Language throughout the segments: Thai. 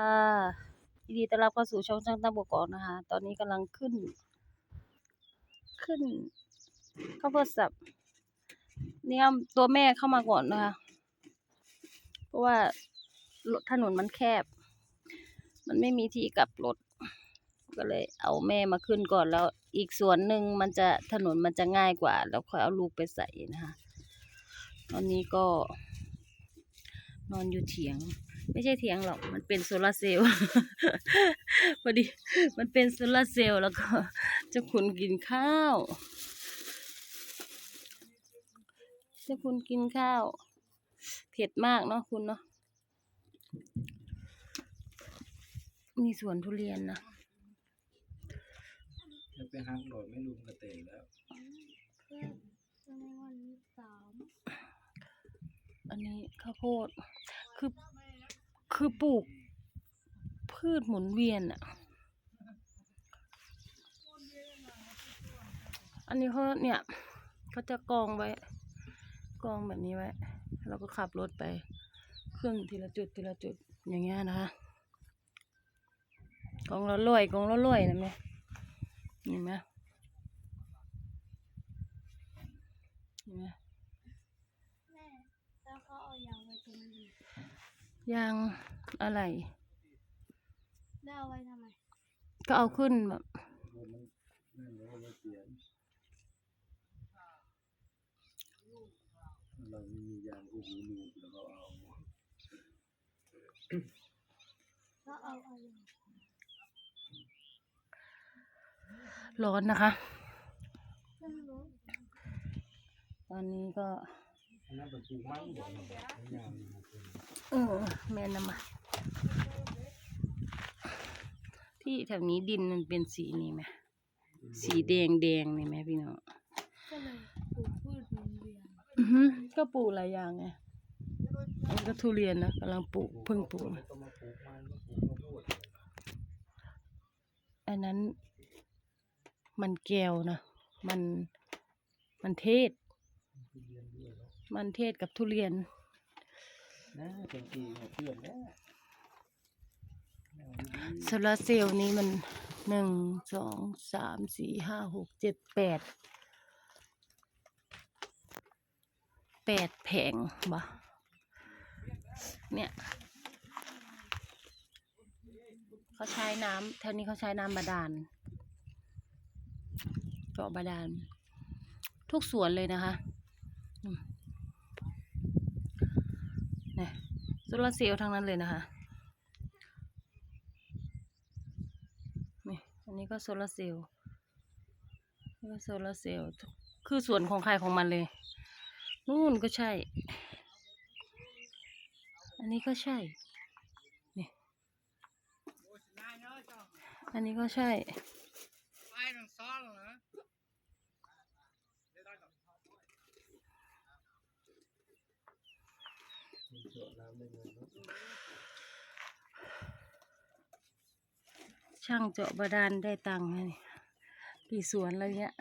ค่ะยินดีต้อนรับเข้าสู่ช่องช่างตั้งบวกกอกนะคะ ตอนนี้กำลังขึ้น ขึ้นข้าวโพดสับเนี่ยตัวแม่เข้ามาก่อนนะคะ เพราะว่าถถนนมันแคบ มันไม่มีที่กลับรถ ก็เลยเอาแม่มาขึ้นก่อนแล้ว อีกส่วนหนึ่งมันจะถนนมันจะง่ายกว่า แล้วค่อยเอาลูกไปใส่นะคะ ตอนนี้ก็นอนอยู่เถียง ไม่ใช่เถียงหรอก มันเป็นโซลาร์เซลล์พอดี มันเป็นโซลาร์เซลล์แล้วก็เจะคุณกินข้าว เจะคุณกินข้าว เผ็ดมากเนาะคุณเนาะ มีสวนทุเรียนนะจะไปหักโดดไม่ลุมกระเตงแล้วเพื่อนทำไมวันนี้สามอันนี้ข้าวโพด คือ คือปลูก พืชหมุนเวียนอะอันนี้เขาเนี่ยเขาจะกองไว้ กองแบบนี้ไว้แล้วก็ขับรถไปเครื่องทีละจุดทีละจุดอย่างเงี้ยนะคะกองละร้อยกองละร้อยนะแม่เห็นไหมเห็นไหม แม่แล้วเขาเอายางไว้ตรงนี้ ยางอะไรแล้วเอาไว้ทำไม ก็เอาขึ้นแบบมันนั่นแล้วก็ไม่เปลี่ยนเราไม่มียางกูหูลูกแล้วก็เอาแล้วเอาเอายางร้อนนะคะขึ้นรถตอนนี้ก็อันนั้นเป็นปลูกมันบ่ เนาะยางมันเป็นเออแม่นำมาที่แถวนี้ดินมันเป็นสีนี่ไหมสีแดงแดงนี่ไหมพี่น้องก็เลยปลูกพืชหมุนเวียนอือฮึก็ปลูกหลายอย่างไงอันนี้ก็ทุเรียนนะกำลังปลูกเพิ่งปลูกก็มาปลูกมันมาปลูกข้าวโพดอันนั้น มันแก้วนะมันมันเทศทุเรียนด้วยเนาะมันเทศกับทุเรียน นะเป็นปีของเพื่อนแล้วเอาดีโซลาร์เซลล์นี้มันหนึ่งสองสามสี่ห้าหกเจ็ดแปดแปดแผงบ่เนี่ยเขาใช้น้ำแถวนี้เขาใช้น้ำบาดาลเจาะบาดาลทุกสวนเลยนะคะอืมเนี่ยโซลาร์เซลล์ทั้งนั้นเลยนะคะนี่อันนี้ก็โซลาร์เซลล์นี่ก็โซลาร์เซลล์คือส่วนของใครของมันเลยนู่นก็ใช่ อันนี้ก็ใช่นี่อันนี้ก็ใช่ มันเจาะน้ำได้เงินเนาะ ช่างเจาะบาดาลได้ตังค์ให้กี่สวนแล้วเนี่ย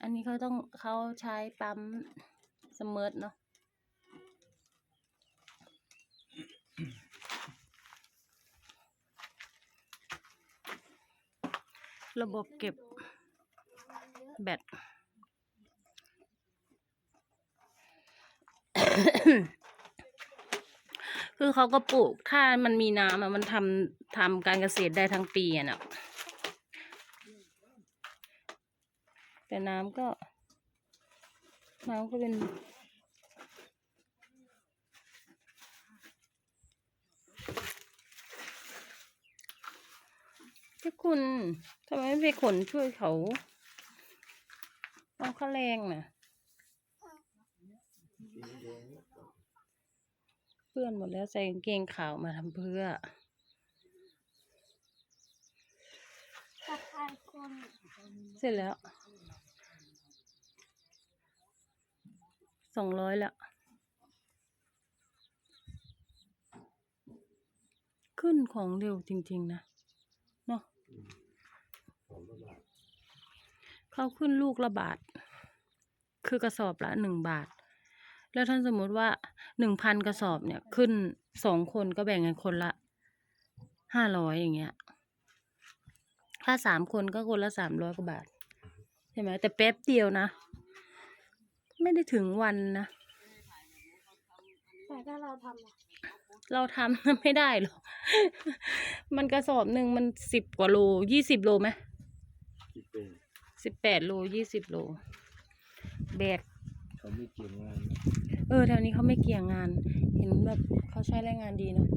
อันนี้เขาต้องเขาใช้ปั๊มสมิร์เนาะระบบเก็บแบต คือเขาก็ปลูกถ้ามันมีน้ำอะมันทำทำการเกษตรได้ทั้งปีอะนะแต่น้ำก็ น้ำก็เป็นที่คุณทำไมไม่ไปขนช่วยเขาเอาค่าแรงน่ะ เพื่อนหมดแล้วใส่กางเกงขาวมาทำเพื่อตัดไอคนเสร็จแล้วสองร้อยละขึ้นของเร็วจริง ๆ นะเนาะสองร้อยบาทเขาขึ้นลูกละบาท คือกระสอบละหนึ่งบาท แล้วท่านสมมุติว่าหนึ่งพันกระสอบเนี่ยขึ้นสองคนก็แบ่งกันคนละห้าร้อยอย่างเงี้ย ถ้าสามคนก็คนละสามร้อยกว่าบาท ใช่ไหมแต่แป๊บเดียวนะ ไม่ได้ถึงวันนะ แต่ถ้าเราทำอะเราทำ ไม่ได้หรอก มันกระสอบหนึ่งมันสิบกว่าโลยี่สิบโลไหมคิดเป็นสิบแปดโลยี่สิบโลแบก เขาไม่เกี่ยงงานนะ เออแถวนี้เขาไม่เกี่ยงงาน เห็นแบบเขาใช้แรงงานดีเนาะ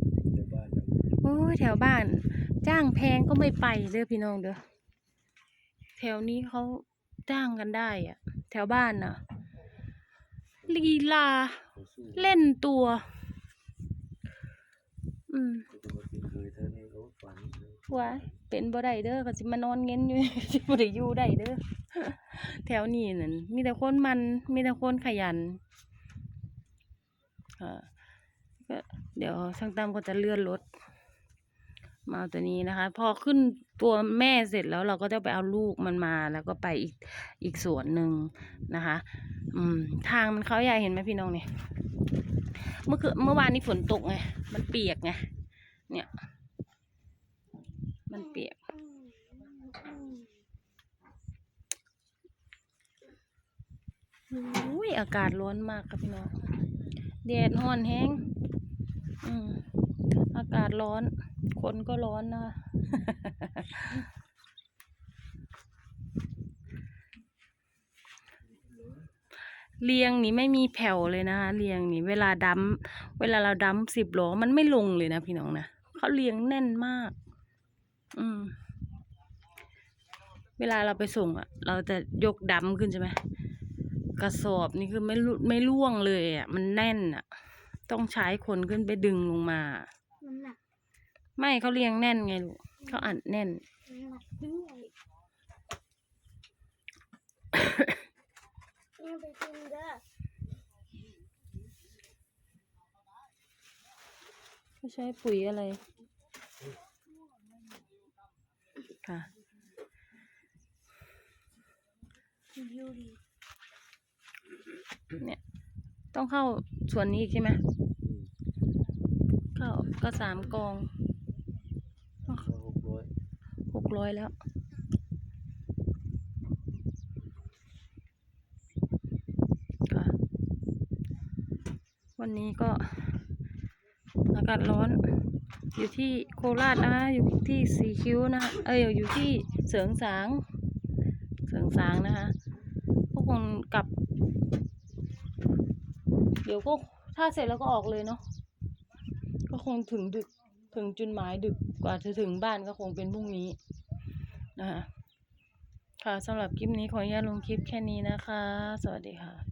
โอ้ยแถวบ้าน จ้างแพงก็ไม่ไปเด้อพี่น้องเด้อแถวนี้เขาจ้างกันได้อะแถวบ้านน่ะ ลีลา เล่นตัว อืมปกติเคยเท่านี้าเลยว่าเป็นบ่ได้เด้อก็สิมานอนเง้นอยู่สิบ่ได้อยู่ได้เด้อแถวนี้นั่นมีแต่คนมันมีแต่คนขยัน ค่ะก็เดี๋ยวช่างตั้มก็จะเลื่อนรถมาเอาตัวนี้นะคะ พอขึ้นตัวแม่เสร็จแล้วเราก็จะไปเอาลูกมันมาแล้วก็ไปอีกอีกสวนหนึ่งนะคะ อืม ทางมันเขาใหญ่เห็นไหมพี่น้องเนี่ยเมื่อคืนเมื่อวานนี้ฝนตกไงมันเปียกไงเนี่ย มันเปียก อุ้ยอากาศร้อนมากครับพี่น้อง แดดร้อนแห้งอืมอากาศร้อน คนก็ร้อนนะเรียงนี่ไม่มีแผ่วเลยนะคะเรียงนี่เวลาดัมเวลาเราดัมสิบล้อมันไม่ลงเลยนะพี่น้องนะเขาเรียงแน่นมาก อืม เวลาเราไปส่งอะเราจะยกดัมขึ้นใช่ไหม กระสอบนี่คือไม่ลุไม่ร่วงเลยอะ มันแน่นอะ ต้องใช้คนขึ้นไปดึงลงมามันหนักไม่เขาเรียงแน่นไงลูกเขาอัดแน่นมันหนักด้วยนี่ไปกินเด้อเขาใช้ปุ๋ยอะไรค่ะ ยูรี เนี่ย ต้องเข้าส่วนนี้อีกใช่ไหมอืมเข้าก็สามกองเขาหกร้อยหกร้อยแล้วค่ะวันนี้ก็อากาศร้อน อยู่ที่โคราชนะคะอยู่ที่สีคิ้วนะคะเอ้ยอยู่ที่เสริงสาง เสริงสางนะคะก็คงกลับเดี๋ยวก็ถ้าเสร็จแล้วก็ออกเลยเนาะก็คงถึงดึกถึงจุดหมายดึกกว่าจะถึงบ้านก็คงเป็นพรุ่งนี้นะคะค่ะสำหรับคลิปนี้ขออนุญาตลงคลิปแค่นี้นะคะ สวัสดีค่ะ